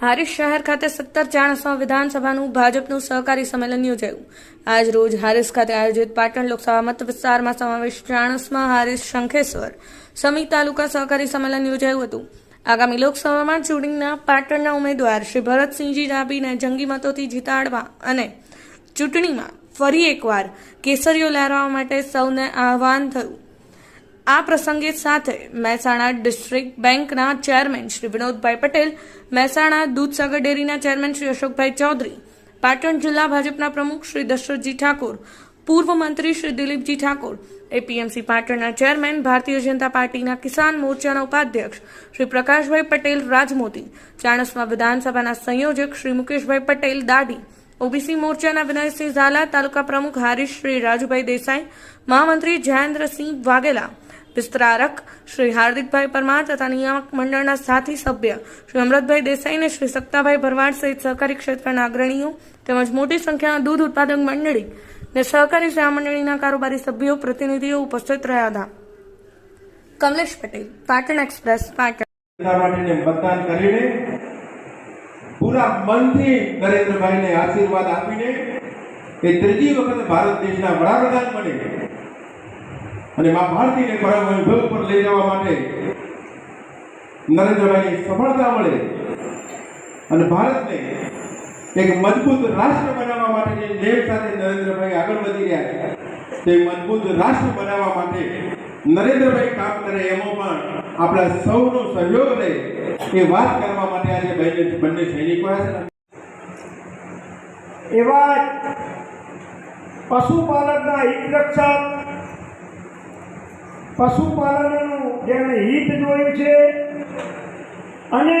હારીજ શહેર ખાતે સત્તર ચાણસમા વિધાનસભાનું ભાજપનું સહકારી સંમેલન યોજાયું. આજ રોજ હારીજ ખાતે આયોજિત પાટણ લોકસભા મત વિસ્તારમાં સમાવેશ ચાણસમા હારીજ શંખેશ્વર સમી તાલુકા સહકારી સંમેલન યોજાયું હતું. આગામી લોકસભામાં ચૂંટણીના પાટણના ઉમેદવાર શ્રી ભરતસિંહજી ડાભીને જંગી મતોથી જીતાડવા અને ચૂંટણીમાં ફરી એકવાર કેસરીઓ લહેરાવવા માટે સૌને આહવાન થયું. આ પ્રસંગે સાથે મહેસાણા ડિસ્ટ્રિક્ટ બેંકના ચેરમેન શ્રી વિનોદભાઈ પટેલ, મહેસાણા દૂધસાગર ડેરીના ચેરમેન શ્રી અશોકભાઈ ચૌધરી, પાટણ જિલ્લા ભાજપના પ્રમુખ શ્રી દશરથજી ઠાકોર, પૂર્વ મંત્રી શ્રી દિલીપજી ઠાકોર, એપીએમસી પાટણના ચેરમેન ભારતીય જનતા પાર્ટીના કિસાન મોરચાના ઉપાધ્યક્ષ શ્રી પ્રકાશભાઈ પટેલ રાજમોતી, ચાણસમા વિધાનસભાના સંયોજક શ્રી મુકેશભાઈ પટેલ દાઢી ઓબીસી મોરચાના વિનયસિંહ ઝાલા, તાલુકા પ્રમુખ હારીશ શ્રી રાજુભાઈ દેસાઈ, મહામંત્રી જયેન્દ્રસિંહ વાઘેલા વિસ્તરારક શ્રી હાર્દિકભાઈ પરમાર તથા નિયામક મંડળના સાથી સભ્ય શ્રી અમૃતભાઈ દેસાઈ અને શ્રી સત્તાભાઈ ભરવાડ સહિત સહકારી ક્ષેત્રના અગ્રણીઓ તેમજ મોટી સંખ્યામાં દૂધ ઉત્પાદક મંડળી અને સહકારી શ્રી મંડળીના કારોબારી સભ્યો, પ્રતિનિધિઓ ઉપસ્થિત રહ્યા હતા. કમલેશ પટેલ, પાટણ એક્સપ્રેસ, પાટણ. મતદાન કરીને પૂરા મનથી નરેન્દ્રભાઈને આશીર્વાદ આપીને એ ત્રીજી વખત ભારત દેશના વડાપ્રધાન બને. અને મા ભારતીને પરમ પર લઈ જવા માટે નરેન્દ્રભાઈની સફળતા મળે. અને ભારતને એક મજબૂત રાષ્ટ્ર બનાવવા માટે જે નેમ સાથે નરેન્દ્રભાઈ આગળ વધી રહ્યા છે, તે મજબૂત રાષ્ટ્ર બનાવવા માટે નરેન્દ્રભાઈ કામ કરે એમાં પણ આપણા સૌનો સહયોગ રહે એ વાત કરવા માટે આજે બંને બંને સૈનિકો આવ્યા છે એવા પશુપાલકના હિત રક્ષક પશુપાલનનું જેમણે હિત જોયું છે. અને